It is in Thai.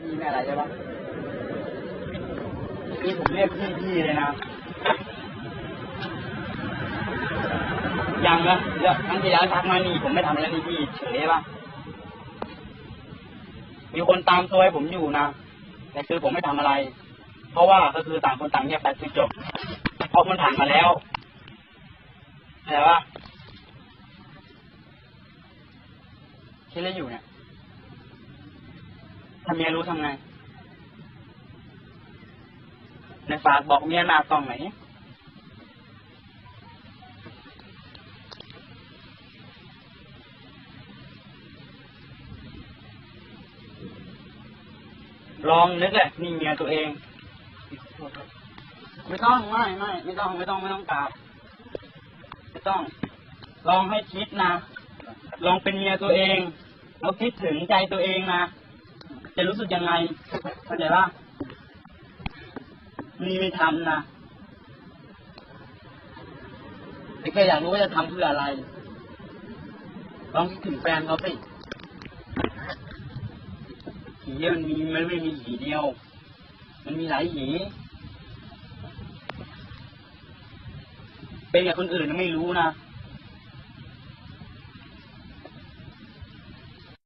พี่ไม่อะไรใช่ปะนี่ผมเรียกพี่พี่เลยนะ ยังนะเดี๋ยวครั้งที่แล้วทักมานี่ผมไม่ทำอะไรนี่พี่เฉยปะมีคนตามตัวให้ผมอยู่นะแต่คือผมไม่ทำอะไร เพราะว่าก็คือต่างคนต่างเงียบไปคือจบเพราะมันผ่านมาแล้วแต่ว่าคิดอะไรอยู่เนี่ยาเมียรู้ทำไงในฝากบอกเมียหน้ากล้องไหนลองนึกเลยนี่เมียตัวเอง ไม่ต้องไม่ไม่ไม่ต้องไม่ต้องไม่ต้องกราบไม่ต้อง ลองให้คิดนะ ลองเป็นเมียตัวเองแล้วคิดถึงใจตัวเองนะ จะรู้สึกยังไงเข้าใจปะนี่ไม่ทำนะแต่แค่อยากรู้ว่าจะทำเพื่ออะไรลองคิดถึงแฟนเขาสิหีมันมีมันไม่มีหีเดียว มันมีหลายหีเป็นกับคนอื่นไม่รู้นะ